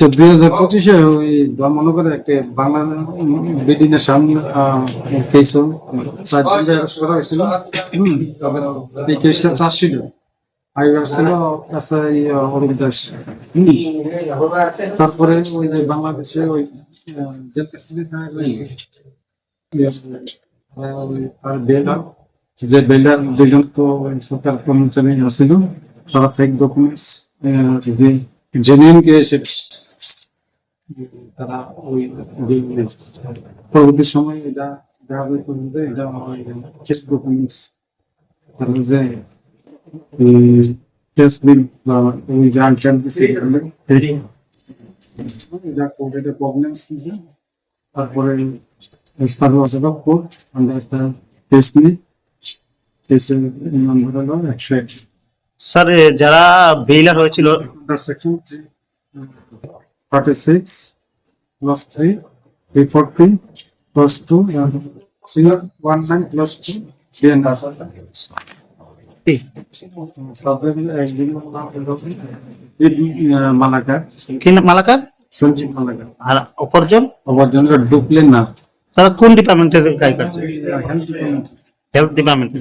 তো দুই হাজার পঁচিশে ওই মনে করে একটা বাংলা সামনে কেস করা হয়েছিল এই তারপরে ওই যে বাংলাদেশে ওই যে বেলার দুজন তো সরকার কর্মচারী ছিল তারা ফেক ডকুমেন্টস জেনুইন কে এসে তারা ওই পরবর্তী সময়ে এটা দেখা যায় এটা কেস ডকুমেন্টস তারা যে কেস বিল বা ওই যে আনচান এটা কোভিডের প্রবলেম ছিল তারপরে এসপার অথবা কোর্ট আমরা একটা টেস্ট নিই। কেসের নম্বর হলো একশো স্যার যারা বেইলার হয়েছিল section 46 plus 3, 340 plus 2, and 319 plus 2, d and half. তারা কোন ডিপার্টমেন্টের গাই করছে হেলথ ডিপার্টমেন্ট